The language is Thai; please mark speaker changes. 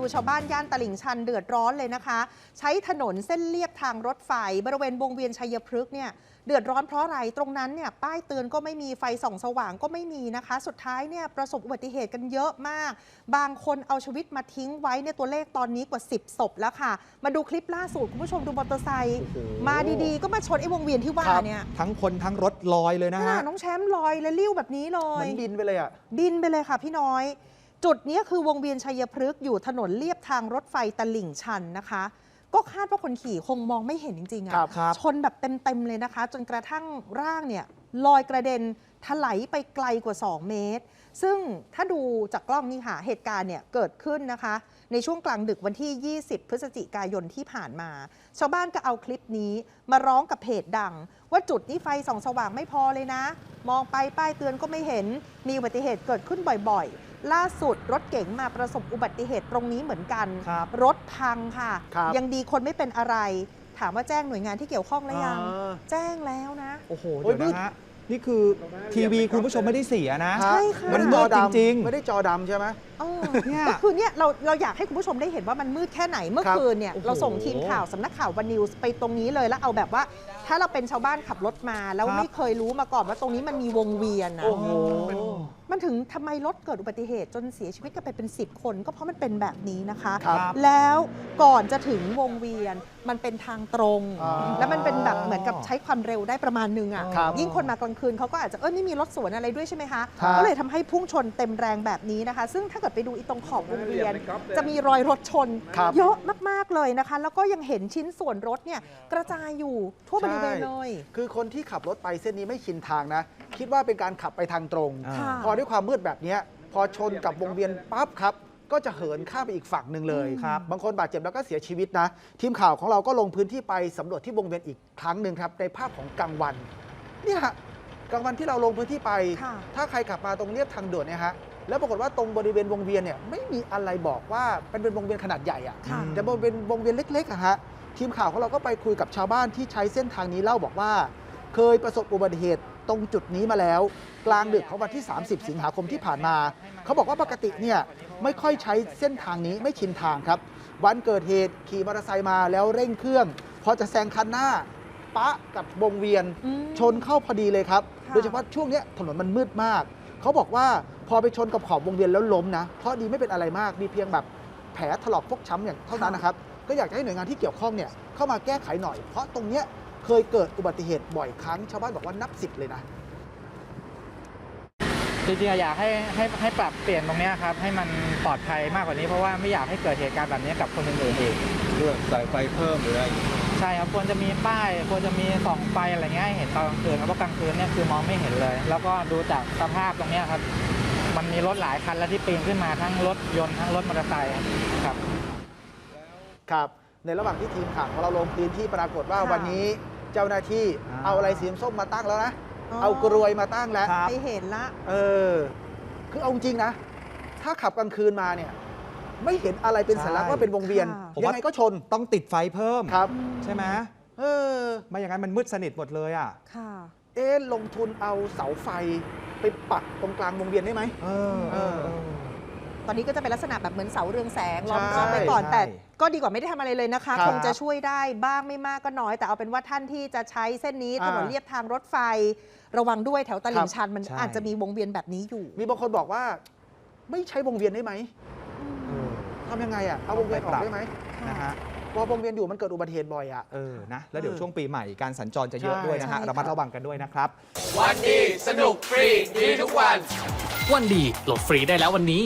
Speaker 1: ดูชาวบ้านย่านตลิ่งชันเดือดร้อนเลยนะคะ ใช้ถนนเส้นเลียบทางรถไฟ บริเวณวงเวียนชัยพฤกษ์เนี่ยเดือดร้อนเพราะอะไรตรงนั้นเนี่ยป้ายเตือนก็ไม่มีไฟส่องสว่างก็ไม่มีนะคะ สุดท้ายเนี่ยประสบอุบัติเหตุกันเยอะมาก บางคนเอาชีวิตมาทิ้งไว้ในยตัวเลขตอนนี้กว่า 10ศพแล้วค่ะ มาดูคลิปล่าสุดคุณผู้ชมดูมอเตอร์ไซค์
Speaker 2: โอ้โห
Speaker 1: มาดีๆ ก็มาชนไอ้วงเวียนที่ว่า
Speaker 2: ครับ
Speaker 1: เนี่ย
Speaker 3: ทั้งคนทั้งรถลอยเลยนะ
Speaker 1: น่า
Speaker 3: ฮะ
Speaker 1: น้องแชมป์ลอยและลิ้วแบบนี้เล
Speaker 2: เหมื
Speaker 1: ย
Speaker 2: อนบินไปเลยอะ
Speaker 1: บินไปเลยค่ะพี่น้อย จุดนี้คือวงเวียนชัยพฤกษ์อยู่ถนนเลียบทางรถไฟตลิ่งชันนะคะ ก็คาดว่าคนขี่คงมองไม่เห็นจริงๆ
Speaker 2: ครั
Speaker 1: อะ่ะ
Speaker 2: บ
Speaker 3: ครับ
Speaker 1: ชนแบบเต็มๆเลยนะคะ จนกระทั่งร่างเนี่ยลอยกระเด็นถลายไปไกลกว่า 2 เมตร ซึ่งถ้าดูจากกล้องนี่ค่ะ เหตุการณ์เนี่ยเกิดขึ้นนะคะ ในช่วงกลางดึกวันที่ 20 พฤศจิกายนที่ผ่านมา ชาวบ้านก็เอาคลิปนี้มาร้องกับเพจดัง ว่าจุดนี้ไฟส่องสว่างไม่พอเลยนะ มองไปป้ายเตือนก็ไม่เห็น มีอุบัติเหตุเกิดขึ้นบ่อยๆ ล่าสุดรถเก๋งมาประสบอุบัติเหตุตรงนี้เหมือนกัน
Speaker 3: ครับ
Speaker 1: รถพังค่ะ
Speaker 2: ครับ
Speaker 1: ยังดีคนไม่เป็นอะไร ถามว่าแจ้งหน่วยงานที่เกี่ยวข้องแล้วยัง
Speaker 2: อ่า
Speaker 1: แจ้งแล้วนะ
Speaker 3: โอ้โห
Speaker 2: โอ้
Speaker 3: เดี๋
Speaker 2: ย
Speaker 3: ยวนะฮะนี่คือทีวีคุณผู้ชมไม่ได้เสียนะ
Speaker 2: ฮ
Speaker 1: ใช่ค่ะ
Speaker 2: ไม่ได้
Speaker 3: มันมื
Speaker 2: จอ
Speaker 3: ด
Speaker 2: ดำ
Speaker 3: จริงๆ
Speaker 2: ไม่ได้จอดำใช่ไหม
Speaker 1: เออ
Speaker 3: เนี่ย
Speaker 1: ก็คือเนี่ยเราเราอยากให้คุณผู้ชมได้เห็นว่ามันมืดแค่ไหนเมื่อ
Speaker 2: ครับ
Speaker 1: คืนเนี่ย
Speaker 3: โอ้โห
Speaker 1: เราส่งทีมข่าวสำนักข่าววันนิวส์ไปตรงนี้เลยแล้วเอาแบบว่า ถ้าเราเป็นชาวบ้านขับรถมา แล้ว
Speaker 3: ครับ
Speaker 1: ไม่เคยรู้มาก่อนว่าตรงนี้มันมีวงเวียนนะ
Speaker 2: โอ้โห
Speaker 1: มันถึงทำไมรถเกิดอุบัติเหตุจนเสียชีวิตกันไปเป็น 10 คน ก็เพราะมันเป็นแบบนี้นะคะ
Speaker 2: ครับ
Speaker 1: แล้วก่อนจะถึงวงเวียนมันเป็นทางตรง
Speaker 2: อ่า
Speaker 1: แล้วมันเป็นแบบเหมือนกับใช้ความเร็วได้ประมาณนึงอะ
Speaker 2: ครับ
Speaker 1: ยิ่งคนมากลางคืนเขาก็อาจจะเออไม่มีรถสวนอะไรด้วยใช่ไหมคะ
Speaker 2: ครับ
Speaker 1: ก็เลยทำให้พุ่งชนเต็มแรงแบบนี้นะคะ ซึ่งถ้าเกิดไปดูอีตรงขอบวงเวียน จะมีรอยรถชน
Speaker 2: ครับ
Speaker 1: เยอะมาก ๆ เลยนะคะ แล้วก็ยังเห็นชิ้นส่วนรถเนี่ยกระจายอยู่ทั่วบริเวณเลย
Speaker 2: คือคนที่ขับรถไปเส้นนี้ไม่ชินทางนะ คิดว่าเป็นการขับไปทางตรง
Speaker 3: อ่า
Speaker 1: ค่ะ
Speaker 2: พอด้วยความมืดแบบเนี้ยพอชนกับวงเวียนปั๊บครับ ก็จะเหินข้ามไปอีกฝั่งหนึ่งเลย
Speaker 3: ครับ
Speaker 2: บางคนบาดเจ็บแล้วก็เสียชีวิตนะ ทีมข่าวของเราก็ลงพื้นที่ไปสำรวจที่วงเวียนอีกครั้งหนึ่งครับในภาพของกลางวันเนี่ยฮะกลางวันที่เราลงพื้นที่ไป
Speaker 1: ค่ะ
Speaker 2: ถ้าใครขับมาตรงเรียบทางด่วนเนี่ยฮะแล้วปรากฏว่าตรงบริเวณวงเวียนเนี่ยไม่มีอะไรบอกว่าเป็นเป็นวงเวียนขนาดใหญ่อะ
Speaker 1: ค่ะ
Speaker 2: แต่บริเวณวงเวียนเล็กๆอะฮะทีมข่าวของเราก็ไปคุยกับชาวบ้านที่ใช้เส้นทางนี้เล่าบอกว่า เคยประสบอุบัติเหตุ ตรงจุดนี้มาแล้ว กลางดึกของวันที่ 30 สิงหาคมที่ผ่านมา เขาบอกว่าปกติเนี่ยไม่ค่อยใช้เส้นทางนี้ไม่ชินทางครับ วันเกิดเหตุขี่มอเตอร์ไซค์มาแล้วเร่งเครื่อง พอจะแซงคันหน้า ปะกับวงเวียน
Speaker 1: อืม
Speaker 2: ชนเข้าพอดีเลยครับ
Speaker 1: ค่ะ
Speaker 2: โดยเฉพาะช่วงเนี้ยถนนมันมืดมาก เขาบอกว่าพอไปชนกับขอบวงเวียนแล้วล้มนะเพราะดีไม่เป็นอะไรมากมีเพียงแบบแผลถลอกฟกช้ำอย่างเท่านั้นนะครับก็อยากจะให้หน่วยงานที่เกี่ยวข้องเนี่ยเข้ามาแก้ไขหน่อย เพราะตรงเนี้ย เคยเกิดอุบัติเหตุบ่อยครั้ง ชาวบ้านบอกว่านับสิบเลยนะ
Speaker 4: จริงๆอยากให้ให้ให้ปรับเปลี่ยนตรงเนี้ยครับ ให้มันปลอดภัยมากกว่านี้เพราะว่าไม่อยากให้เกิดเหตุการณ์แบบนี้กับคนอื่นๆอีก
Speaker 5: เรื่องสายไฟเพิ่มหรืออะไรอย่างเงี้ย
Speaker 4: ใช่ครับควรจะมีป้าย ควรจะมีส่องไฟอะไรเงี้ยให้เห็นตอนกลางคืนครับเพราะกลางคืนเนี่ยคือมองไม่เห็นเลย แล้วก็ดูจากสภาพตรงเนี้ยครับ มันมีรถหลายคันแล้วที่ปีนขึ้นมาทั้งรถยนต์ทั้งรถมอเตอร์ไซค์ครับ
Speaker 2: ครับ ในระหว่างที่ทีมข่าวของเราลงพื้นที่ปรากฏว่า
Speaker 1: ค่ะ
Speaker 2: วันนี้ เจ้าหน้าที่
Speaker 3: อ่า
Speaker 2: เอาอะไรสีส้มมาตั้งแล้วนะ
Speaker 1: อ๋อ
Speaker 2: เอากรวยมาตั้งแล้ว
Speaker 3: ครับ
Speaker 1: ไปเห็นละ
Speaker 2: เออ คือเอาจริงนะ ถ้าขับกลางคืนมาเนี่ย ไม่เห็นอะไรเป็นสัญลักษณ์
Speaker 3: ใช่
Speaker 2: ว่าเป็นวงเวียน
Speaker 1: ค่ะ
Speaker 3: ผม
Speaker 2: ยัง
Speaker 3: ว่า
Speaker 2: ไงก็ชน
Speaker 3: ต้องติดไฟเพิ่ม
Speaker 2: ครับ
Speaker 3: ใช่ไหม
Speaker 2: เออ
Speaker 3: ไม่อย่างนั้นมันมืดสนิทหมดเลยอะ
Speaker 1: ค่ะ
Speaker 2: เอ๊ะลงทุนเอาเสาไฟไปปักตรงกลางวงเวียนได้ไหม
Speaker 3: เออเออเออ
Speaker 1: ตอนนี้ก็จะเป็นลักษณะแบบเหมือนเสาเรืองแสงล้อม
Speaker 2: ใช่
Speaker 1: รอบไปก่อน
Speaker 3: ใช่
Speaker 1: แต่ก็ดีกว่าไม่ได้ทำอะไรเลยนะคะ
Speaker 2: ครับ
Speaker 1: คงจะช่วยได้บ้างไม่มากก็น้อย แต่เอาเป็นว่าท่านที่จะใช้เส้นนี้ถนน
Speaker 2: อ่า
Speaker 1: เลียบทางรถไฟ ระวังด้วยแถวตลิ่งชันมัน
Speaker 3: ใช่
Speaker 1: อาจจะมีวงเวียนแบบนี้อยู่
Speaker 2: มีบางคนบอกว่า ไม่ใช้วงเวียนได้ไหม
Speaker 3: เออ
Speaker 2: ทำยังไงอะเอาวงเวียนออกได้ไหม
Speaker 3: นะฮะ
Speaker 2: พอวงเวียนอยู่มันเกิดอุบัติเหตุบ่อยอะ
Speaker 3: เออนะแล้วเดี๋ยว
Speaker 2: เออ
Speaker 3: ช่วงปีใหม่การสัญจรจะเยอะ
Speaker 2: ใช่
Speaker 3: ด้วยนะฮะ
Speaker 1: ใช่
Speaker 3: ระมัด
Speaker 1: ค่ะ
Speaker 3: ระวังกันด้วยนะครับ
Speaker 6: วันดีสนุกฟรีดีทุกวัน
Speaker 7: วันดีโหลดฟรีได้แล้ววันนี้